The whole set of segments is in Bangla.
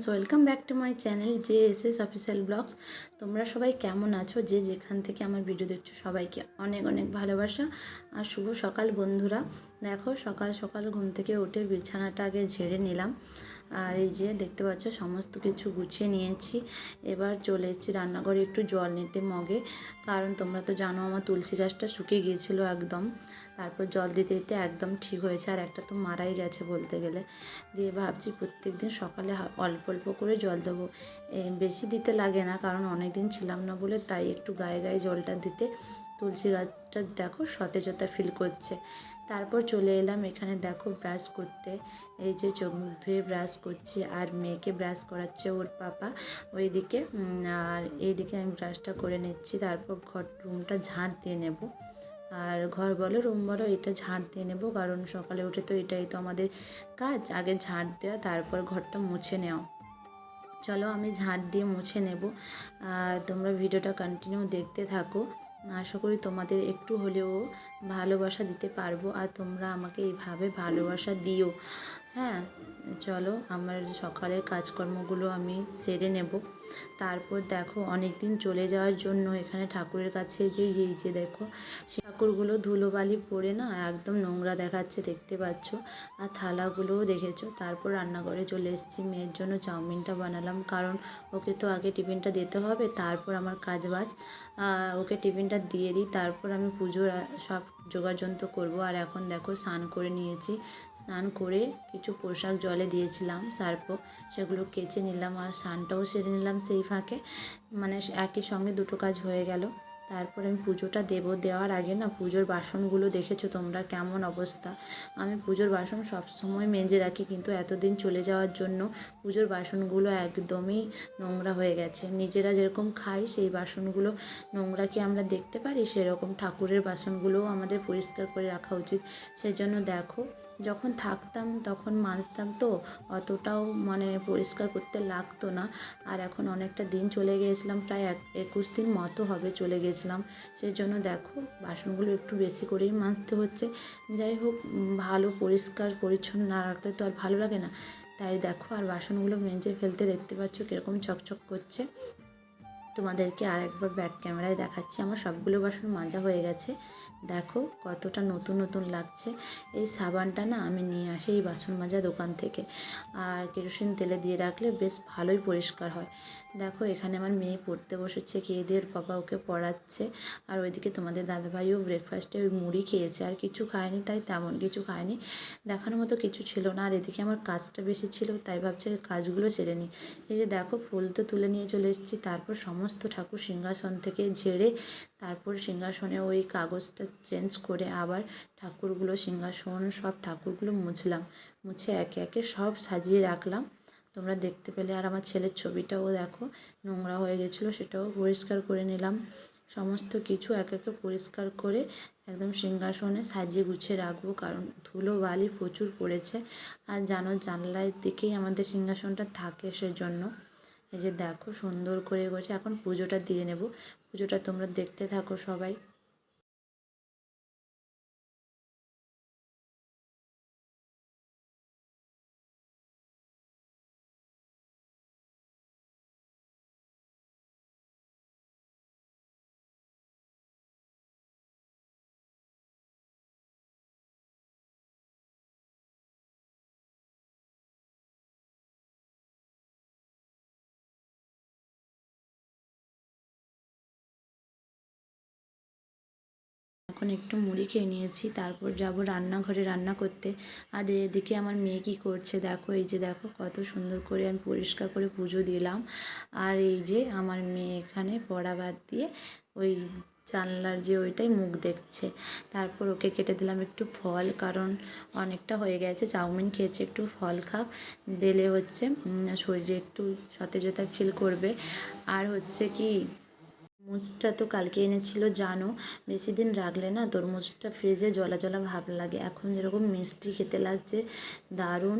Friends welcome back to my channel J S S official vlogs তোমরা সবাই কেমন আছো? যে যেখান থেকে আমার ভিডিও দেখছ, সবাইকে অনেক অনেক ভালোবাসা আর শুভ সকাল বন্ধুরা। দেখো সকাল সকাল ঘুম থেকে উঠে বিছানাটা আগে ঝেড়ে নিলাম। আর এই যে দেখতে পাচ্ছ, সমস্ত কিছু গুছিয়ে নিয়েছি। এবার চলে এসেছি রান্নাঘরে একটু জল নিতে মগে। কারণ তোমরা তো জানো আমার তুলসী গাছটা শুকিয়ে গিয়েছিল একদম। তারপর জল দিতে দিতে একদম ঠিক হয়েছে। আর একটা তো মারাই গেছে বলতে গেলে। দিয়ে ভাবছি প্রত্যেক দিন সকালে অল্প অল্প করে জল দেবো। বেশি দিতে লাগে না, কারণ অনেক দিন ছিলাম না বলে তাই একটু গায়ে গায়ে জলটা দিতে। তুলসী গাছটা দেখো সতেজতা ফিল করছে। তারপর চলে এলাম এখানে দেখো ব্রাশ করতে। এই যে চোখ মুখ ধুয়ে ব্রাশ করছি আর মেয়েকে ব্রাশ করাচ্ছে ওর পাপা। ওইদিকে আর এইদিকে আমি ব্রাশটা করে নিচ্ছি, তারপর ঘর রুমটা ঝাঁট দিয়ে নেব। আর ঘর বলো রুম বলো, এটা ঝাঁট দিয়ে নেব, কারণ সকালে উঠে তো এটাই তো আমাদের কাজ, আগে ঝাঁট দেওয়া, তারপর ঘরটা মুছে নেওয়া। চলো আমি ঝাঁট দিয়ে মুছে নেব। আর তোমরা ভিডিওটা কন্টিনিউ দেখতে থাকো। আশা করি তোমাদের একটু হলেও ভালোবাসা দিতে পারব আর তোমরা আমাকে এইভাবে ভালোবাসা দিও। হ্যাঁ চলো আমার সকালের কাজকর্মগুলো আমি সেরে নেব। তারপর দেখো অনেক দিন চলে যাওয়ার জন্য এখানে ঠাকুরের কাছে যে এই যে, দেখো সে ঠাকুরগুলো ধুলোবালি পড়ে না একদম নোংরা দেখাচ্ছে দেখতে পাচ্ছ আর থালাগুলোও দেখেছ। তারপর রান্নাঘরে চলে এসেছি। মেয়ের জন্য চাউমিনটা বানালাম কারণ ওকে তো আগে টিফিনটা দিতে হবে। তারপর আমার কাজ বাজ ওকে টিফিনটা দিয়ে দিই। তারপর আমি পুজোর সব যোগাযন্ত্র করব। আর এখন দেখো স্নান করে নিয়েছি। স্নান করে কিছু পোশাক জলে দিয়েছিলাম সার্প সেগুলো কেচে নিলাম আর স্নানটাও সেরে নিলাম সেই ফাঁকে। মানে একই সঙ্গে দুটো কাজ হয়ে গেল। তারপর আমি পুজোটা দেব। দেওয়ার আগে না পুজোর বাসনগুলো দেখেছ তোমরা? কেমন অবস্থা? আমি পুজোর বাসন সবসময় মেজে রাখি কিন্তু এতদিন চলে যাওয়ার জন্য পুজোর বাসনগুলো একদমই নোংরা হয়ে গেছে। নিজেরা যেরকম খাই সেই বাসনগুলো নোংরা কি আমরা দেখতে পারি? সেরকম ঠাকুরের বাসনগুলোও আমাদের পরিষ্কার করে রাখা উচিত। সেজন্য দেখো যখন থাকতাম, তখন মাজতাম তো। অতটাও মানে পরিষ্কার করতে লাগতো না। আর এখন অনেকটা দিন চলে গিয়েছিলাম, প্রায় এক, একুশ দিন মতো হবে চলে গেছিলাম সেই জন্য দেখো, বাসনগুলো একটু বেশি করেই মাজতে হচ্ছে। যাই হোক, ভালো পরিষ্কার, পরিচ্ছন্ন না রাখলে তো আর ভালো লাগে না। তাই দেখো, আর বাসনগুলো মেজে ফেলতে দেখতে পাচ্ছ কীরকম চকচক করছে। তোমাদেরকে আরেকবার ব্যাক ক্যামেরায় দেখাচ্ছি। আমার সবগুলো বাসন মাজা হয়ে গেছে। দেখো কতটা নতুন নতুন লাগছে। এই সাবানটা না আমি নিয়ে আসি এই বাসন মাজা দোকান থেকে। আর কেরোসিন তেলে দিয়ে রাখলে বেশ ভালোই পরিষ্কার হয়। দেখো এখানে আমার মেয়ে পড়তে বসেছে, খেয়ে দিয়ে বাবা ওকে পড়াচ্ছে। আর ওইদিকে তোমাদের দাদাভাইও ব্রেকফাস্টে ওই মুড়ি খেয়েছে। আর কিছু খায়নি, তাই তেমন কিছু খায়নি। দেখানোর মতো কিছু ছিল না। আর এদিকে আমার কাজটা বেশি ছিল, তাই ভাবছি কাজগুলো সেরে নিই। এই যে দেখো ফুল তো তুলে নিয়ে চলে এসেছি। তারপর সমস্ত ঠাকুর সিংহাসন থেকে ঝেড়ে তারপর সিংহাসনে ওই কাগজটা চেঞ্জ করে আবার ঠাকুরগুলো সিংহাসন, সব ঠাকুরগুলো মুছলাম। মুছে একে একে সব সাজিয়ে রাখলাম। তোমরা দেখতে পেলে, আর আমার ছেলের ছবিটাও দেখো, নোংরা হয়ে গেছিল, সেটাও পরিষ্কার করে নিলাম। সমস্ত কিছু এক একে পরিষ্কার করে একদম সিংহাসনে সাজিয়ে গুছিয়ে রাখব, কারণ ধুলো বালি প্রচুর পড়েছে। আর জানো, জানলার দিকেই আমাদের সিংহাসনটা থাকে সেজন্য। এই যে দেখো সুন্দর করে গেছে এখন পুজোটা দিয়ে নেব। পুজোটা তোমরা দেখতে থাকো সবাই। এখন একটু মুড়ি খেয়ে নিয়েছি, তারপর যাব রান্নাঘরে রান্না করতে। আর এদিকে আমার মেয়ে কী করছে দেখো, এই যে দেখো কত সুন্দর করে আমি পরিষ্কার করে পুজো দিলাম। আর এই যে আমার মেয়ে এখানে পড়া বাদ দিয়ে ওই জানলার যে ওইটাই মুখ দেখছে। তারপর ওকে কেটে দিলাম একটু ফল, কারণ অনেকটা হয়ে গেছে, চাউমিন খেয়েছে, একটু ফল খাক। দিলে হচ্ছে শরীরে একটু সতেজতা ফিল করবে। আর হচ্ছে কি তরমুজটা তো কালকে এনেছিল, জানো? বেশি দিন রাখলে না তরমুজটা ফ্রিজে জলা জলা ভাব লাগে। এখন যেরকম মিষ্টি খেতে লাগছে, দারুণ।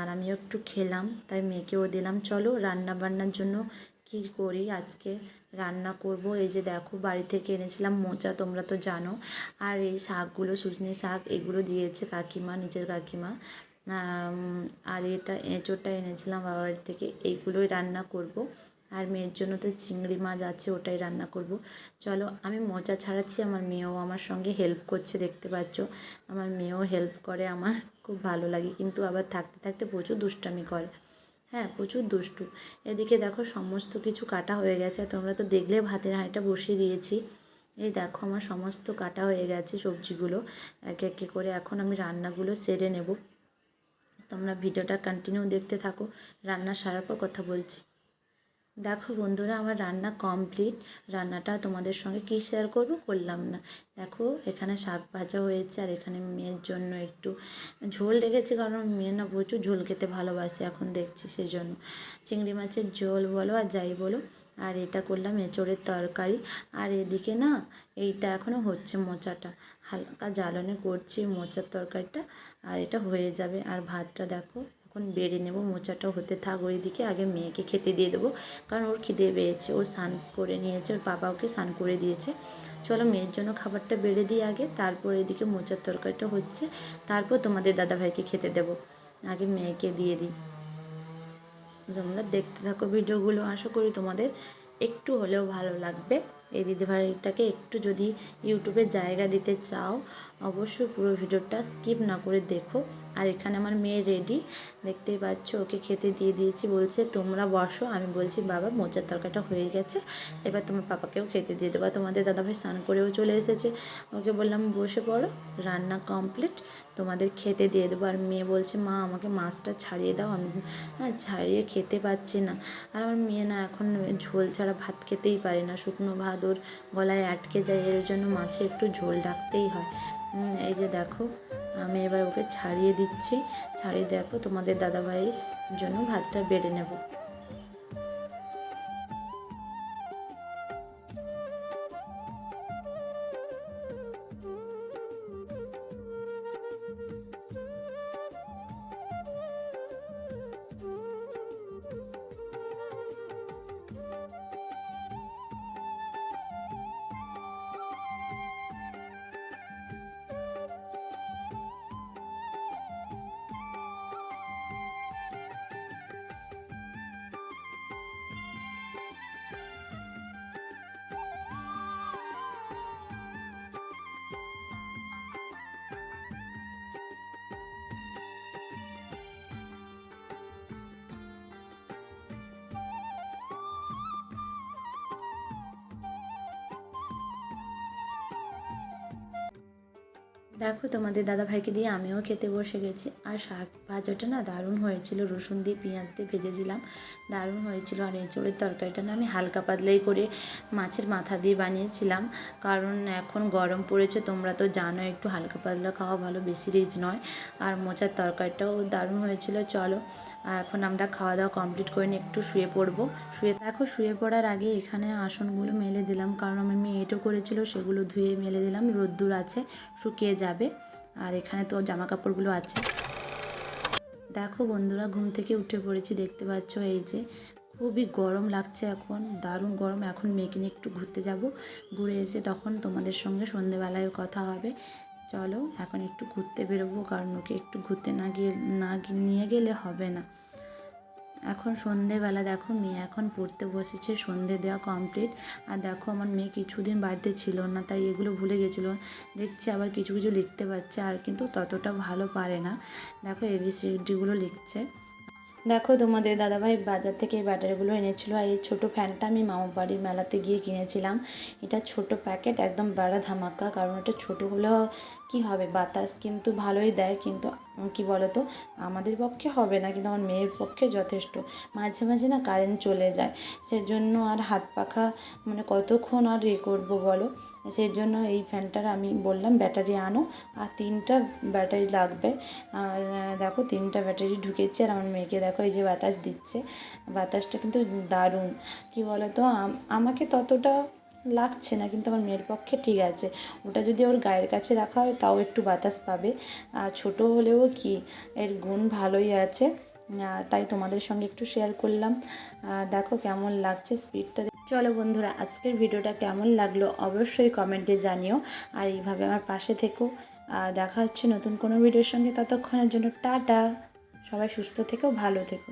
আর আমিও একটু খেলাম, তাই মেয়েকেও দিলাম। চলো রান্না বান্নার জন্য কি করি আজকে? রান্না করব। এই যে দেখো, বাড়ি থেকে এনেছিলাম মোচা, তোমরা তো জানো। আর এই শাকগুলো, সুজনি শাক, এগুলো দিয়েছে কাকিমা, নিজের কাকিমা। আর এটা এঁচোড়টা এনেছিলাম বাবার থেকে, এইগুলোই রান্না করব। আর মেয়ের জন্য তো চিংড়ি মাছ আছে, ওটাই রান্না করব। চলো, আমি মজা ছাড়াচ্ছি, আমার মেয়েও আমার সঙ্গে হেল্প করছে, দেখতে পাচ্ছ। আমার মেয়েও হেল্প করে, আমার খুব ভালো লাগে, কিন্তু আবার থাকতে থাকতে প্রচুর দুষ্টামি করে। হ্যাঁ প্রচুর দুষ্টু। এদিকে দেখো, সমস্ত কিছু কাটা হয়ে গেছে, তোমরা তো দেখলে ভাতের হাঁড়িটা বসিয়ে দিয়েছি। এই দেখো, আমার সমস্ত কাটা হয়ে গেছে সবজিগুলো। একে একে করে এখন আমি রান্নাগুলো সেরে নেব। তোমরা ভিডিওটা কন্টিনিউ দেখতে থাকো। রান্না সারার পর কথা বলছি। দেখো বন্ধুরা, আমার রান্না কমপ্লিট রান্নাটা তোমাদের সঙ্গে কী শেয়ার করব করলাম না। দেখো, এখানে শাক ভাজা হয়েছে আর এখানে মেয়ের জন্য একটু ঝোল রেখেছি কারণ মেয়ে না প্রচুর ঝোল খেতে ভালোবাসে এখন দেখছি সেই জন্য চিংড়ি মাছের ঝোল বলো আর যাই বলো, আর এটা করলাম এঁচড়ের তরকারি। আর এদিকে না, এইটা এখনও হচ্ছে মোচাটা। হালকা জ্বালনে করছি মোচার তরকারিটা, আর এটা হয়ে যাবে। আর ভাতটা দেখো এখন বেড়ে নেব মোচাটা হতে থাক ওই দিকে আগে মেয়েকে খেতে দিয়ে দেবো, কারণ ওর খিদে পেয়েছে। ও স্নান করে নিয়েছে, ওর বাবা ওকে স্নান করে দিয়েছে। চলো মেয়ের জন্য খাবারটা বেড়ে দিই আগে, তারপর এদিকে মোচার তরকারিটা হচ্ছে। তারপর তোমাদের দাদাভাইকে খেতে দেবো। আগে মেয়েকে দিয়ে দিই। তোমরা দেখতে থাকো ভিডিওগুলো। আশা করি তোমাদের একটু হলেও ভালো লাগবে। এই দিদিভাইটাকে একটু যদি ইউটিউবে জায়গা দিতে চাও, অবশ্যই পুরো ভিডিওটা স্কিপ না করে দেখো। আর এখানে আমার মেয়ে রেডি দেখতেই পাচ্ছ, ওকে খেতে দিয়ে দিয়েছি। বলছে, তোমরা বসো। আমি বলছি, বাবা, মোচার তরকারিটা হয়ে গেছে। এবার তোমার পাপাকেও খেতে দিয়ে দেবো। তোমাদের দাদাভাই স্নান করেও চলে এসেছে। ওকে বললাম, বসে পড়ো, রান্না কমপ্লিট তোমাদের খেতে দিয়ে দেবো। আর মেয়ে বলছে, মা, আমাকে মাছটা ছাড়িয়ে দাও। আমি হ্যাঁ ছাড়িয়ে খেতে পাচ্ছি না। আর আমার মেয়ে না, এখন ঝোল ছাড়া ভাত খেতেই পারে না। শুকনো ভাত ওর গলায় আটকে যায়, এর জন্য মাছে একটু ঝোল রাখতেই হয়। এই যে দেখো, আমি এবার ওকে ছাড়িয়ে দিচ্ছি। ছাড়িয়ে দেখো তোমাদের দাদাভাইয়ের জন্য ভাতটা বেড়ে নেব। দেখো তোমাদের দাদা ভাইকে দিয়ে আমিও খেতে বসে গেছি। আর শাক ভাজাটা না দারুণ হয়েছিল। রসুন দিয়ে, পেঁয়াজ দিয়ে ভেজেছিলাম। দারুণ হয়েছিল। আর এঁচড়ের তরকারিটা না আমি হালকা পাতলাই করে মাছের মাথা দিয়ে বানিয়েছিলাম। কারণ এখন গরম পড়েছে, তোমরা তো জানো একটু হালকা পাতলা খাওয়া ভালো, বেশি রিচ নয়। আর মোচার তরকারিটাও দারুণ হয়েছিল। চলো এখন আমরা খাওয়া দাওয়া কমপ্লিট করে নিয়ে একটু শুয়ে পড়ব। শুয়ে দেখো, শুয়ে পড়ার আগে এখানে আসনগুলো মেলে দিলাম। কারণ আমার মেয়ে এঁটো করেছিল, সেগুলো ধুয়ে মেলে দিলাম। রোদ্দুর আছে, শুকিয়ে যাবে। আর এখানে তো জামা কাপড়গুলো আছে। দেখো বন্ধুরা, ঘুম থেকে উঠে পড়েছি, দেখতে পাচ্ছ এই যে। খুবই গরম লাগছে এখন, দারুণ গরম। এখন মেয়েকে নিয়ে একটু ঘুরতে যাব। ঘুরে এসে তখন তোমাদের সঙ্গে সন্ধেবেলায় কথা হবে। চলো, এখন একটু ঘুরতে বেরোবো, কারণ ওকে একটু ঘুরতে না গিয়ে, না নিয়ে গেলে হবে না। এখন সন্ধেবেলা দেখো, মেয়ে এখন পড়তে বসেছে, সন্ধে দেওয়া কমপ্লিট আর দেখো, আমার মেয়ে কিছুদিন বাড়িতে ছিল না, তাই এগুলো ভুলে গেছিল। দেখছি আবার কিছু কিছু লিখতে পারছে, আর কিন্তু ততটা ভালো পারে না। দেখো এবিসিডিগুলো লিখছে। দেখো, তোমাদের দাদাভাই বাজার থেকে এই ব্যাটারিগুলো এনেছিল আর এই ছোটো ফ্যানটা আমি মামা বাড়ির মেলাতে গিয়ে কিনেছিলাম। এটা ছোট প্যাকেট, একদম বাড়া ধামাকা, কারণ এটা ছোটো হলেও কি হবে? বাতাস কিন্তু ভালোই দেয়, কিন্তু কি বলতো, আমাদের পক্ষে হবে না, কিন্তু আমার মেয়ের পক্ষে যথেষ্ট। মাঝে মাঝে না কারেন্ট চলে যায়, সেজন্য আর হাত পাখা মানে কতক্ষণ আর এ করব বলো? সেই জন্য এই ফ্যানটার আমি বললাম, ব্যাটারি আনো। আর তিনটা ব্যাটারি লাগবে। আর দেখো তিনটা ব্যাটারি ঢুকেছে আর আমার মেয়েকে দেখো এই যে বাতাস দিচ্ছে। বাতাসটা কিন্তু দারুণ। কি বলো তো আমাকে ততটা লাগছে না, কিন্তু আমার মেয়ের পক্ষে ঠিক আছে। ওটা যদি ওর গায়ের কাছে রাখা হয়, তাও একটু বাতাস পাবে। আর ছোটো হলেও কি, এর গুণ ভালোই আছে। তাই তোমাদের সঙ্গে একটু শেয়ার করলাম। দেখো কেমন লাগছে স্পিডটা চলো বন্ধুরা, আজকের ভিডিওটা কেমন লাগল অবশ্যই কমেন্টে জানিও। আর এইভাবে আমার পাশে থেকো। দেখা হচ্ছে নতুন কোনো ভিডিওর সঙ্গে ততক্ষণের জন্য টাটা। সবাই সুস্থ থেকো, ভালো থেকো।